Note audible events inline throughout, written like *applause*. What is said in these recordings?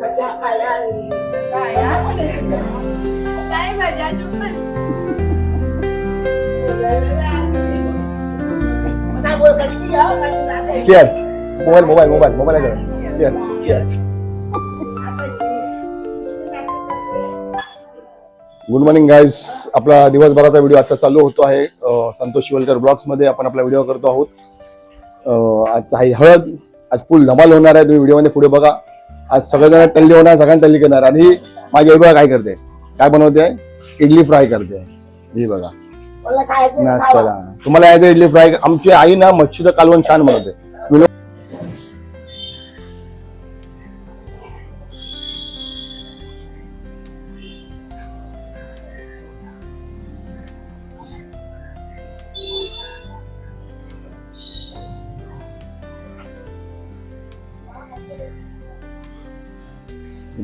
काय हा? काय मजा चुप्पच cheers mobile mobile mobile mobile cheers cheers good morning guys आपला दिवसभराचा व्हिडिओ आजचा चालू होतो आहे. संतोष शिवलकर ब्लॉग्समध्ये आपण आपला व्हिडिओ करतो आहोत. आज आहे हळद आज फुल धमाल होणार आहे. तुम्ही व्हिडिओमध्ये पुढे बघा. आज सगळेजण टल्ली होणार सगळ्यांना टल्ली करणार आणि माझी आई बघा काय करते. काय बनवते? इडली फ्राय करते. ही बघा. नाश्त्याला. तुम्हाला यायचं इडली फ्राय. आमची आई ना मच्छीचं कालवण छान बनवते.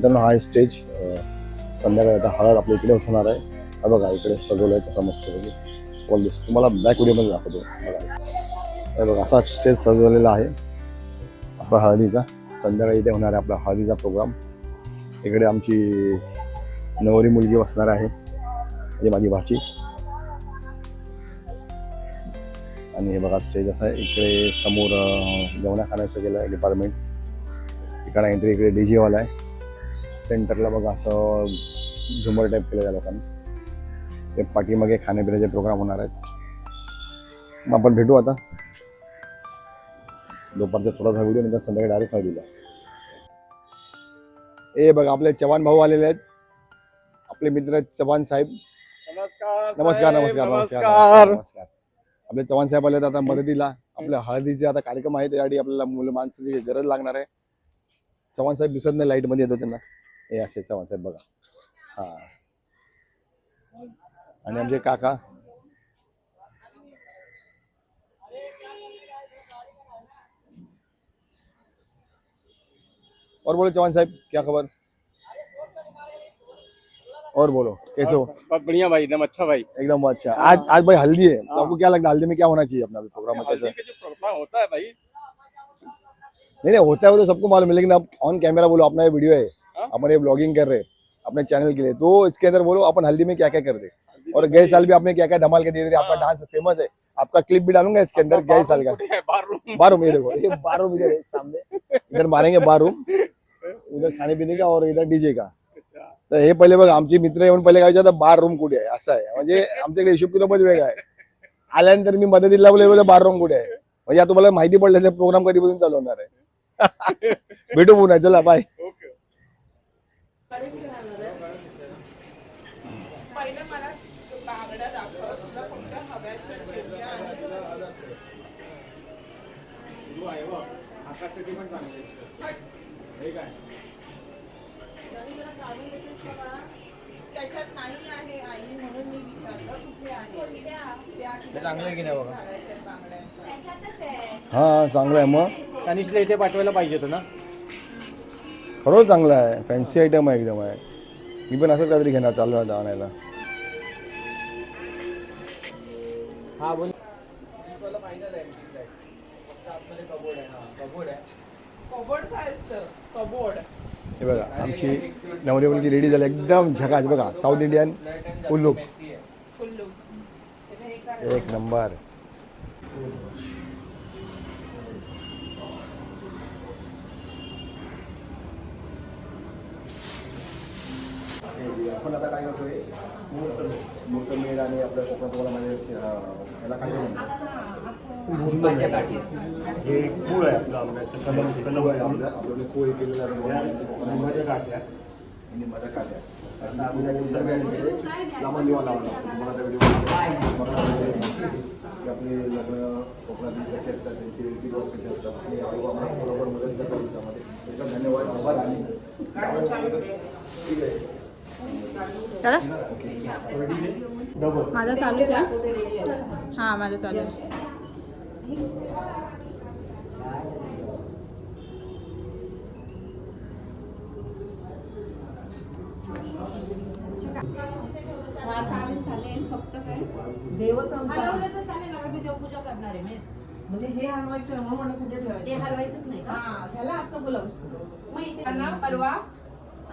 मित्रांनो हा स्टेज संध्याकाळी आता हळद आपल्या इकडे होणार आहे. हा बघा इकडे सजवलंय कसं मस्त पैकी तुम्हाला बॅक व्हिडिओमध्ये दाखवतो. बघा. बघा असा स्टेज सजवलेला आहे. आपला हळदीचा. संध्याकाळी इथे होणार आहे आपला हळदीचा प्रोग्राम इकडे आमची नवरी मुलगी बसणार आहे. म्हणजे माझी भाची. आणि हे बघा स्टेज असं आहे. इकडे समोर अं, जेवणा खाण्याचं गेलं आहे डिपार्टमेंट इकडे एंट्री इकडे डी जेवाला आहे. सेंटरला बघा असं झुमर टाईप केलं त्या लोकांनी. ते पाठीमागे खाण्यापिण्याचे प्रोग्राम होणार आहेत. मग आपण भेटू आता. दुपारचा थोडासा व्हिडिओ नंतर संध्याकाळी डायरेक्ट दिला. ए बघा आपले चव्हाण भाऊ आलेले आहेत. आपले मित्र चव्हाण साहेब. नमस्कार नमस्कार साहेब, नमस्कार नमस्कार नमस्कार. नमस्कार नमस्कार. आपले चव्हाण साहेब आले आता मदतीला. आपल्या हळदीचे आता कार्यक्रम आहे त्यासाठी आपल्याला मुलं माणसाची गरज लागणार आहे. चव्हाण साहेब दिसत नाही लाइटमध्ये येतो त्यांना. हे असे चव्हाण साहेब बघा हा आणि आमचे काका और बोलो चौहान साहब क्या खबर और बोलो कैसे हो बढ़िया भाई एकदम अच्छा भाई एकदम अच्छा आज आज भाई हल्दी है तो आपको क्या लगता है हल्दी में क्या होना चाहिए अपना प्रोग्राम कैसा प्रोग्राम होता है भाई नहीं नहीं होता है वो तो सबको मालूम है लेकिन अब ऑन कैमरा बोलो अपना ये वीडियो हाँ? अपन ये ब्लॉगिंग कर रहे हैं अपने चैनल के लिए। तो इसके अंदर बोलो अपन हल्दी में क्या क्या कर दे हल्दी और गए साल भी आपने क्या क्या धमाल के दिए थे आपका। डांस फेमस है। आपका क्लिप भी डालूंगा इसके अंदर गए साल का। बारूम ये देखो ये बारूम इधर सामने। इधर मारेंगे बारूम उधर खाने पीने का और इधर डीजे का. तर हे पहिले बघा आमची मित्र येऊन पहिले काय विचारतात बार रूम कुठे आहे? असं आहे. म्हणजे आमच्याकडे हिशोब किताबच वेगळा आहे. आल्यानंतर मी मदतीला बोलले बार रूम कुठे आहे? म्हणजे आता तुम्हाला माहिती पडलं प्रोग्राम कधीपासून चालू होणार आहे? *laughs* भेटू पुन्हा चला बाय पहिलं मला बांगड्या दाखव. तुला कोणत्या हव्या आहेत त्या ठेवूया आणि जरी जरा काढून देतेस का बाळा? त्याच्यात नाही आहे आई म्हणून मी विचारलं कुठे आहे. त्या चांगलं आहे की नाही बघा? हा चांगलं आहे मग. तनिषला इथे पाठवायला पाहिजे होतं ना? खरोच चांगलं आहे. फॅन्सी आयटम आहे एकदम आहे. मी पण असंच काहीतरी घेणार चालू आहे आणायला. हा बोल. कबोर्ड काय असतं? कबोर्ड. हे बघा आमची नवरी मुलगी रेडी झाली एकदम झकास. बघा साऊथ इंडियन उल्लू. फुल्लू इथे काय? एक नंबर. आपण आता काय करतोय? मुहूर्तमेढ आणि आपल्या कोकणात तुम्हाला म्हणजे याला काय हे पूळ आहे आपलं आंब्याचं कलम कलम आपल्याकडे पोहे केलेला आहे गाठ्या आणि माझ्या काट्या. अशी आणि तिथे लांबून दिवा लावावा लागतो तुम्हाला त्या व्हिडिओ आपले लग्न कोकणातील कसे असतात त्यांचे रिवाज कसे असतात आणि आम्हाला बरोबर मदत करतात त्यामध्ये धन्यवाद आभार आणि ठीक आहे. डबल माझा चालूच आहे. हा माझा चालू आहे. हा चालेल चालेल. फक्त काय? देवच हलवलं तर चालेल ना पण मी देवपूजा करणार आहे मी म्हणजे हे हलवायचं म्हणून कुठे ते ठेवायचं हलवायचंच नाही का? हा झाला आता मग इथे ना परवा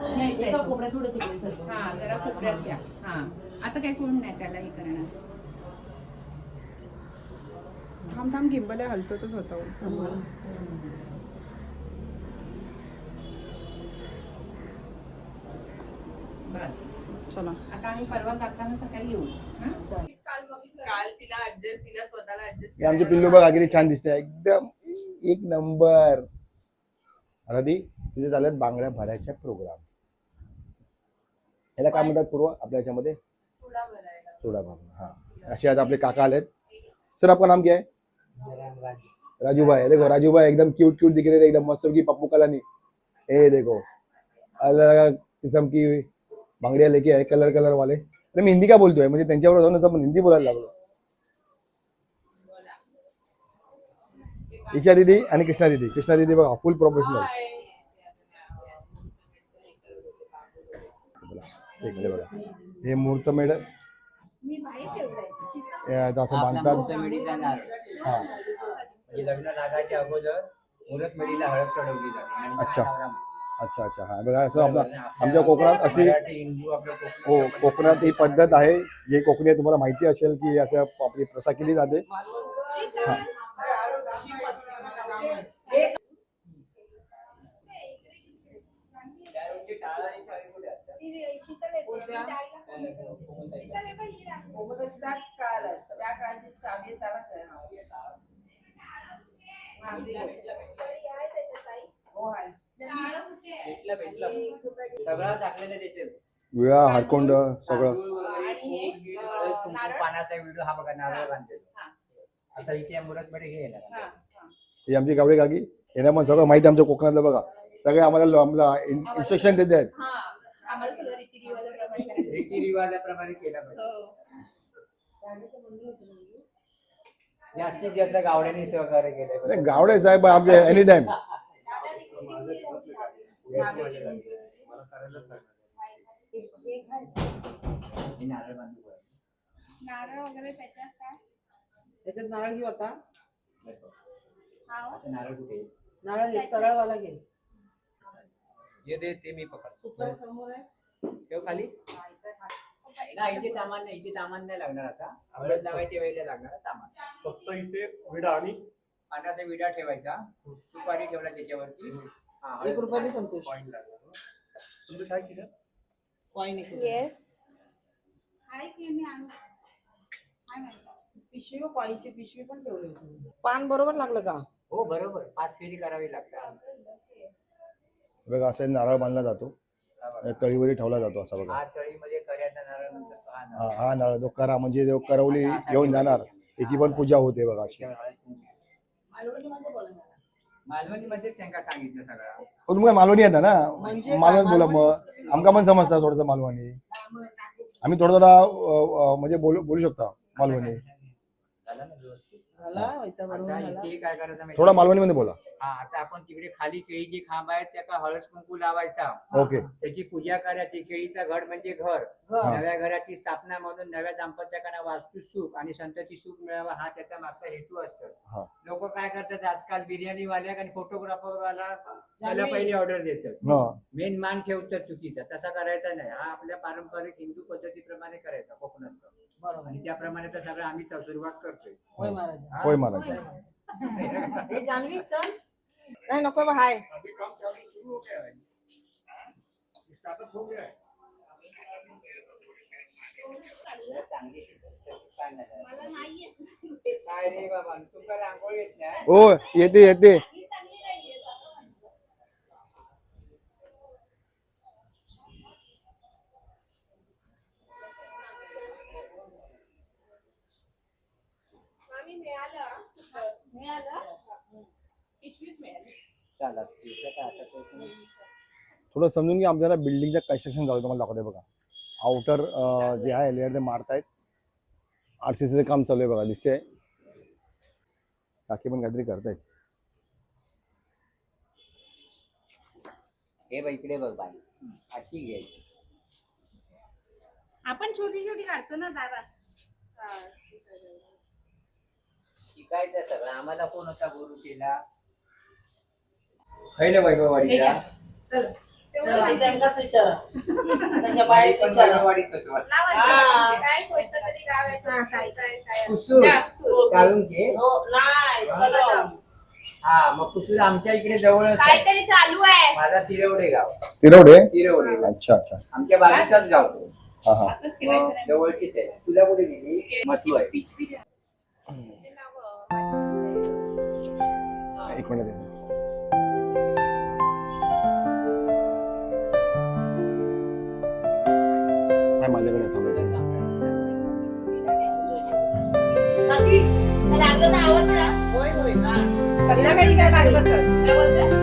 न्यायचं एका आहे तो. कोपऱ्यात थोडं तिकडे सरकव. हा जरा कोपऱ्यात घ्या. हा. आता काय करून नाही त्याला हे करणार. थांब थांब गिंबल हलतच होता बस. चला. आता आम्ही परवा जाताना सकाळी येऊ. हं? काल तिला ऍडजस्ट तिला स्वतःला ऍडजस्ट हे आमची पिल्लू बघा किती छान दिसते एकदम एक नंबर. आता ती तिथे चालत बांगड्या भरायच्या प्रोग्राम याला काय म्हणतात पूर्व? आपल्या याच्यामध्ये? चुडा भरणं हा. असे आता आपले काका आलेत. सर आपका नाम क्या है? राजू. भाई देखो राजू भाई एकदम क्यूट क्यूट दिख रहे थे एकदम मस्त की पप्पू कलानी ए देखो अलग अलग किस्म की बांगड़िया लेके आए कलर कलर वाले। अरे मी हिंदी का बोलतोय म्हणजे त्यांच्याबरोबर जाऊन असं हिंदी बोलायला लागलो. ईशा दीदी आणि कृष्णा दीदी. कृष्णा दीदी बघा फुल प्रोफेशनल एक मिनिट बघा. हे मुहूर्तमेढ हे असं बांधतात. हा. म्हणजे लग्न लागायच्या अगोदर मुहूर्तमेढीला हळद चढवली जाते. नंतर अच्छा. अच्छा अच्छा. हा बघा असं आपला आमच्या कोकणात अशी मराठी हिंदू आपल्या हो कोकणात कोकणात ही पद्धत आहे. जे कोकणी आहे तुम्हाला माहिती असेल की असं आपली प्रथा केली जाते. काळ असतं. त्या काळाची चावी विळा हातकोंड सगळं. हे? पानाचा व्हिडिओ हा बघा नारळ बांधते हा. आता इथे मुहूर्तमेढी हे येणार. हा, हा. ही आमची गावडे काकी यांना पण सगळं माहिती आमच्या कोकणातलं बघा. सगळे आम्हाला इन्स्ट्रक्शन देत आहेत. हा. आम्हाला सगळं रीतिरिवाजाप्रमाणे करायचं. रीतिरिवाजाप्रमाणे केला पाहिजे हो. जास्तीत जास्त गावड्यांनी सहकार्य केलं नाही, पाहिजे. गावडे साहेब आमचे एनी टाइम हे नारळ बांधू बरं. नारळ वगैरे त्याच्यात काय त्याच्यात नारळ घेऊ आता हा हो. आता नारळ कुठे आहे? नारळ घे सरळवाला घे ये दे ते मी पकड कुकर समोर आहे. ठेव खाली. नाही इथे सामान नाही इथे सामान नाही लागणार आता. हळद लावायच्या वेळेला लागणार सामान. फक्त इथे विडा आणि पांढराचा विडा ठेवायचा. सुपारी ठेवला त्याच्यावरती. हा, एक रुपयाने संतोष. कॉईन लागणार तुम्ही काय केलं? कॉईन एक Yes. आहे की मी आणू? काय माहिती पिशवी कॉईनची पिशवी पण ठेवली होती. पान बरोबर लागलं का? हो बरोबर. पाच फेरी करावी लागतात. बघा असं नारळ बांधला जातो. तळीवरी ठेवला जातो असा बघा. हा हा नारळ. हा हा जो करा म्हणजे जो करवली घेऊन जाणार. त्याची पण पूजा होते बघा अशी. हो, तुम्ही काय मालवणी येता ना? म्हणजे मालवण? बोला मग आमका पण समजतं थोडंसं मालवणी. आम्ही थोडं थोडा म्हणजे बोलू बोलू शकता मालवणी. आता इथे काय करायचं माहिती थोडा मालवणीमध्ये बोला. हा आता आपण तिकडे खाली केळीची खांब आहेत त्या हळद कुंकू लावायचा? ओके. त्याची पूजा करायची केळीचं घड म्हणजे घर. हा. नव्या घराची स्थापना म्हणून नव्या दाम्पत्याकांना वास्तू सुख आणि संतती सुख मिळावा हा त्याचा मागचा हेतू. असतो. लोक काय करतात आजकाल बिर्याणी वाल्या आणि फोटोग्राफर वाला त्याला. पहिली ऑर्डर देतात. हा. मेन मान ठेवतात चुकीचा. तसा करायचा नाही. हा आपल्या पारंपरिक हिंदू पद्धतीप्रमाणे करायचा कोकणात आणि त्याप्रमाणे तर सगळं आम्ही तर सुरुवात करतोय. होय महाराज. हा? होय महाराज. *laughs* हे जान्हवी चल. नाही नको बा हाय. अभी काम चालू सुरू हो गया है. स्टार्टअप हो गया है. काय रे बाबा तुमका रांगोळी येत नाही? हो येते येते. मिळाली चला दुसरं काय आता तो तुम्ही- थोडं समजून घ्या आमच्याला बिल्डिंगचं कन्स्ट्रक्शन चालू आहे, तुम्हाला दाखवते बघा. आउटर जे आहे. लेअर ते मारतायत. आर सी सीचं काम चालू आहे बघा दिसते काकी पण काहीतरी करतायत. हे बघ इकडे बघ बाई. अशी घ्यायची आपण छोटी छोटी काढतो ना दारात शिकायचं सगळं. आम्हाला कोण होता गुरु केला खैल वैभववाडीला. चल. त्यांनाच विचारा. त्यांच्या विचारा होतो. हा. गाव कुसूर चालून घे. हो नाही कदम. हा मग कुसूर आमच्या इकडे जवळच आहे. काहीतरी चालू आहे. माझा तिरवडे गाव. तिरवडे? तिरवडे अच्छा अच्छा. आमच्या बाजूचाच गाव तो. हा हा. असंच ठेवायचं नाही. जवळचीच आहे. तुला कुठे गेली? मथू आहे. एक मिनिट. देतो. आहे माझ्याकडे. संध्याकाळी काय लागलं तर?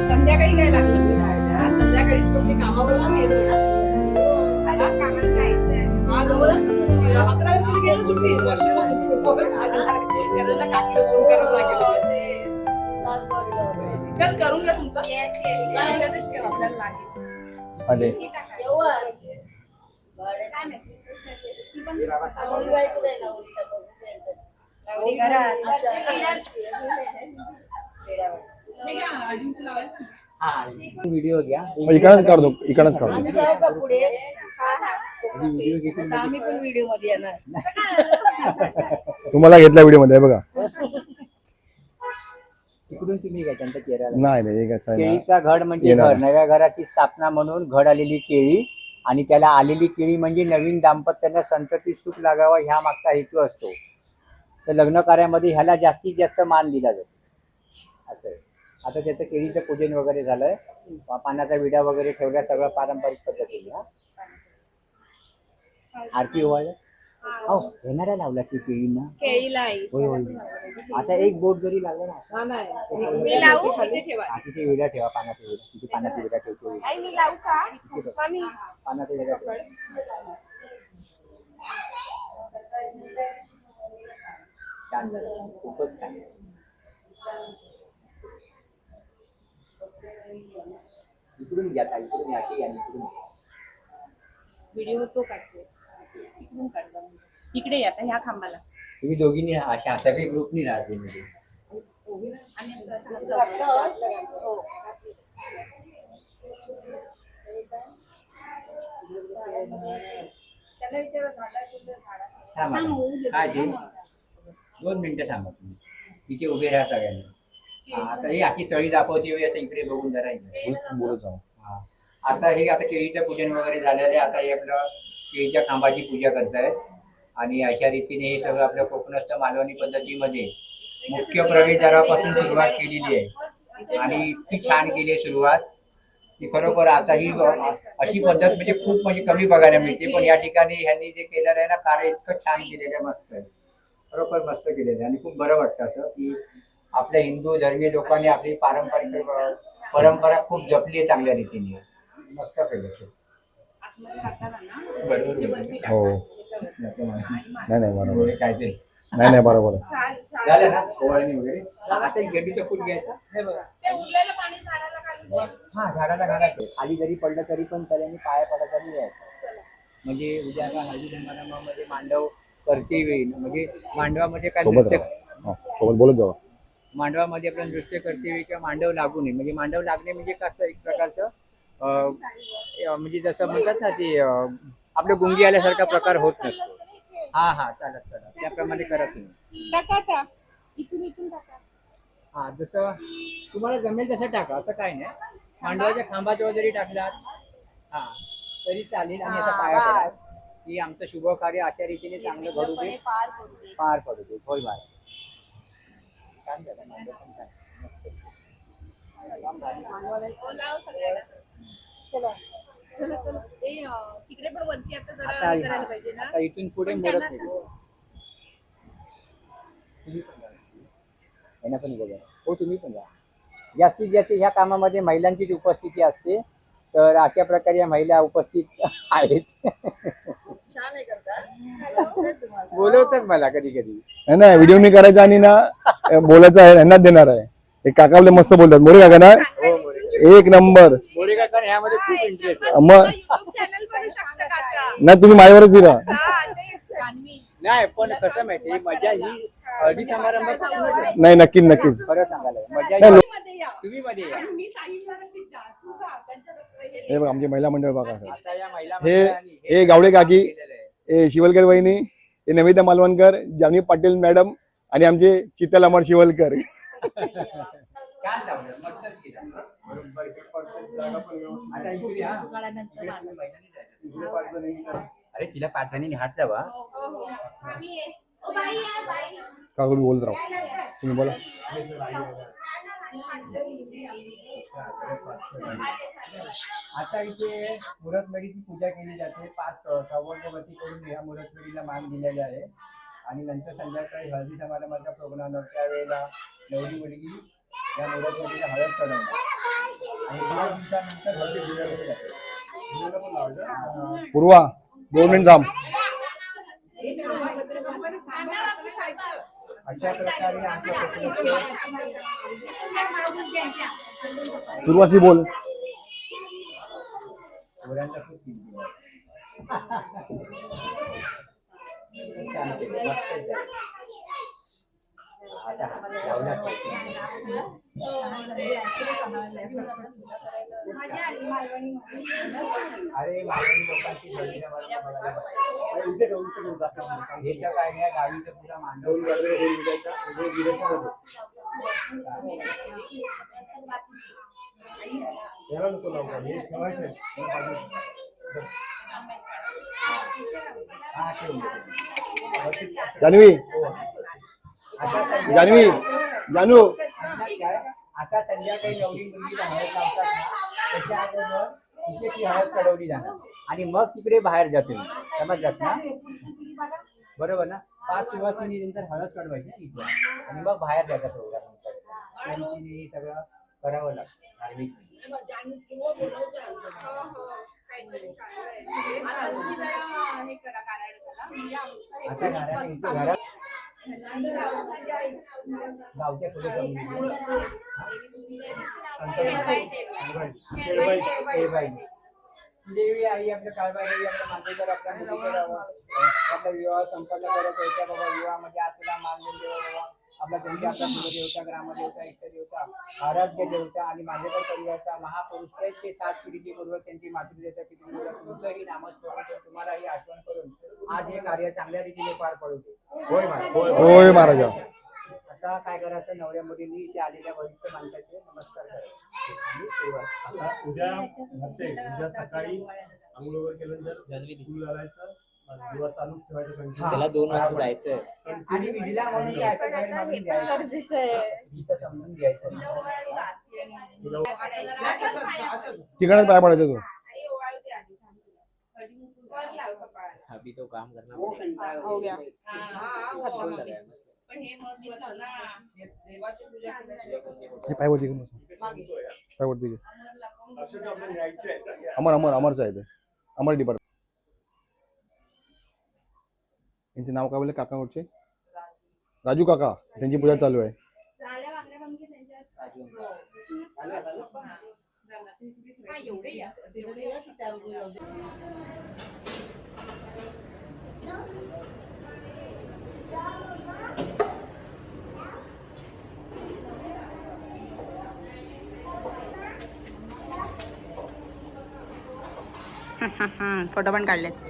संध्याकाळी काय लागलं? हा, संध्याकाळीच पण मी कामावरूनच येतो कामाला जायचंय. हा. अकरा तारखेला गेलं सुट्टी. सात वाजले. चल करून घ्या तुमचं. काय आपल्याला लागेल मध्ये एवढंच. काय माहिती नवरीला बघू. नवरी घरात व्हिडिओ घ्या इकडंच काढतो इकडंच काढतो आम्ही जाऊ का पुढे व्हिडिओ घेतो आता आम्ही पण व्हिडिओमध्ये येणार तुम्हाला घेतला व्हिडिओमध्ये बघा तिकडून तुम्ही घ्या त्यांच्या चेहऱ्याला नाही नाही हे कसं आहे ना केळीचा घड म्हणजे येणार. घर नव्या घराची स्थापना म्हणून घड आलेली केळी आणि त्याला आलेली केळी म्हणजे नवीन दाम्पत्यांना संतती सुख लागावा ह्या मागचा हेतू असतो. तर लग्न कार्यामध्ये ह्याला जास्तीत जास्त मान दिला जातो. असं आता त्याचं केळीचं पूजन वगैरे झालंय. पा- पानाचा विडा वगैरे ठेवला सगळं पारंपरिक पद्धतीने आरती होवायला हो येणाऱ्या लावला की केळींना? केळीला आई होय होय. आता एक बोट जरी लागला ना हा नाही. मी लावू? इथे ठेवा. हा, तिथे विडा ठेवा पानाचा विडा. तिथे पानाचा विडा ठेवतो? आई मी लावू का? मामी. ठेवा छान झालं. खूपच छान. इकडून घ्या ताई, इकडून या की या, इकडून घ्या. व्हिडिओ तो काढते. इकडून काढला इकडे या आता ह्या खांबाला. तुम्ही दोघींनी अशा सगळे ग्रुपनी राहते म्हणजे. आणि हो. त्यांना विचारा झाडाचं तर झाडाचं. थांबा. दोन मिनिटं थांबा तुम्ही. इथे उभे राहा सगळ्यांनी. हा, आता ही आखी तळी दाखवते वेळी असं इकडे बघून जरा इकडे. बोलत जाऊ. हा. आता हे आता केळीचं पूजन वगैरे झालेलं आहे. आता हे आपलं केळीच्या खांबाची पूजा करतायत. आणि अशा रीतीने हे सगळं आपल्या कोकणस्थ मालवणी पद्धतीमध्ये मुख्य प्रवेशद्वारापासून सुरुवात केलेली आहे. आणि इतकी छान केली आहे सुरुवात. की खरोखर आता ही अशी पद्धत म्हणजे खूप म्हणजे कमी बघायला मिळते. पण या ठिकाणी ह्यांनी जे केलेलं आहे ना कार्य इतकं छान केलेलं आहे मस्त आहे. खरोखर मस्त केलेलं आहे. आणि खूप बरं वाटतं असं की आपल्या हिंदू धर्मीय लोकांनी आपली पारंपरिक परंपरा खूप जपली आहे चांगल्या रीतीने. मस्त केलं बरोबर. नाही नाही बरोबर. काय ते? नाही नाही बरोबर. आहे. झालं ना वगैरे? आता एक फूल घ्यायचं. हे बघा. ते उरलेलं पाणी झाडाला घालून दे. हा झाडाला घालायचं. खाली जरी पडलं तरी पण त्याने पाया पडायचा नाही यायचा. म्हणजे उद्या का हळदी समारंभामध्ये मांडव करते वेळी. म्हणजे मांडवामध्ये काय सोबत नृत्य राहा. हा, सोबत बोलत जाऊ मांडवामध्ये आपलं नृत्य करते वेळी किंवा मांडव लागू नये. म्हणजे मांडव लागणे म्हणजे कसं एक प्रकारचं अं, अं, म्हणजे जसं म्हणतात ना ते अं, आपलं गुंगी आल्यासारखा प्रकार होत नसतो. हा हा चालत चालत. त्याप्रमाणे करा तुम्ही टाका आता. इथून इथून टाका. हा जसं तुम्हाला जमेल तसं टाका असं काय नाही. मांडवाच्या खांबाच्या जरी टाकलात हा तरी चालेल. आणि आता पाया पडा. की आमचं शुभ कार्य अशा रीतीने चांगलं घडू दे. पार करू दे. पार पडू दे. होय बाय. छान झालं मांडव पण छान. मस्त. लाव सगळ्यांना. चला. चला चला. तिकडे पण वरती आता जरा हे करायला हा, पाहिजे ना. आता इथून पुढे पण मोडत त्यांना- नाही. तुम्ही पण जा. यांना पण इकडे जा. हो तुम्ही पण जा. जास्तीत जास्त ह्या कामामध्ये महिलांचीच उपस्थिती असते तर अशा प्रकारे या महिला उपस्थित आहेत. छान आहे करता. तुम्हाला बोलवतात मला कधी कधी. नाही नाही व्हिडिओ मी करायचा आणि ना बोलायचं आहे यांनाच देणार आहे. ते काका आपले मस्त बोलतात. मोरे काका ना. एक नंबर. मग YouTube channel बनवू शकता काका. नाही तुम्ही माझ्यावर फिरा. हा, नाही पण कसं माहितीये मजा ही हळदी समारंभ नाही नक्की नक्कीच. खरं सांगायला मजा ही लो- मध्ये या. तुम्ही मध्ये या. आणि मी सांगितलं ना की जा, तू जा. त्यांच्याकडे हे- हे बघ आमचे महिला मंडळ बघा. आता या महिला हे मंडळांनी हे गावडे काकी केलेलं आहे. हे शिवलकर वहिनी हे नमिता मालवणकर जान्हवी पाटील मॅडम आणि आमचे शीतल अमर शिवलकर. *laughs* छान लावलं? मस्तच केलं आता इकडे हा. सकाळनंतर इकडे आलं. महिलांनी जायचं. अरे तिला पाच जणी हात लावा. आम्ही आहे. ओ बाई या, बाई. का बोलत राहू. तुम्ही बोला. आता इथे मुरतमेढीची पूजा केली जाते. पाच सौवर्णवती करून या मुरतमेढीला मान दिलेले आहे. आणि नंतर संध्याकाळी हळदी समारंभाचा प्रोग्राम असतो त्यावेळेला नवरी मुलगी या मुरतमेढीला हळद चढवणार आणि दिवसानंतर हळदी दिली जाते पूर्वा दोन मिनिट थांब. अशा प्रकारे आमच्या कोकणात पूर्वाशी बोल पोरांचा खूप किमती आहे. छान केलं, मस्त आहे. आता लावला मजा आली मालवणी अरे मालवणी लोकांची काय नाही गावीचं पुरा मांडव. हा, ठेवून दे. जान्हवी. आता संध्या- जान्हवी जानू. आता संध्याकाळी नवरी मुलगीला हळद लावतात त्याच्या अगोदर तिथे ती हळद चढवली जाणार. आणि मग तिकडे बाहेर जाते समजतात ना? बरोबर ना? पाच किंवा तिन्ही नंतर हळद चढवायची तिथे आणि मग बाहेर जायचा प्रोग्राम हे सगळं करावं लागतं धार्मिक. आता घरात घरात गावच्या पुढे समजून देवी आई आपल्या काळबाई देवी आपल्या मातेकर आपल्या मुलीकर आपला विवाह संपन्न करत होत्या बाबा. विवाहामध्ये आतला मानलेला देव बाबा. आपला आपला कुलदेवता ग्रामदेवता इष्टदेवता आराध्य देवता आणि मांडेकर परिवारचा महापुरुष आहेत ते सात पिढीची पूर्वक त्यांची मातृदेवता पितृदेवता तुमचंही नामस्मरण करून तुम्हालाही आठवण करून आज हे कार्य चांगल्या रीतीने पार पडू दे होय महाराज. होय महाराजा. आता काय करायचं? नवऱ्या मुलींनी इथे आलेल्या वरिष्ठ माणसाचे नमस्कार करायचे. उद्या उद्या सकाळी आंघोळ केल्यानंतर फुल घालायचं दिवा चालू ठेवायचं कंटिन्यू. त्याला दोन वाजता जायचं कंटिन्यू आणि विधीला म्हणून हे घ्यायचं पण बाहेर आता मागून हे पण. गरजेचं आहे. इथं समजून घ्यायचं. तुला पाया असं. तिकडे पाय पडायचं तू. अभी तो काम करना हो गया. हा, हा, हो. हो. पण हे हे हे. घेऊन बस. मागे. घे. अक्षरशः. अमर अमर अमरचं आहे ते. अमर डिपार्टमेंट यांचे नाव काय बोलले? काकावरचे? राजू काका त्यांची पूजा चालू आहे. हा. फोटो पण काढलेत.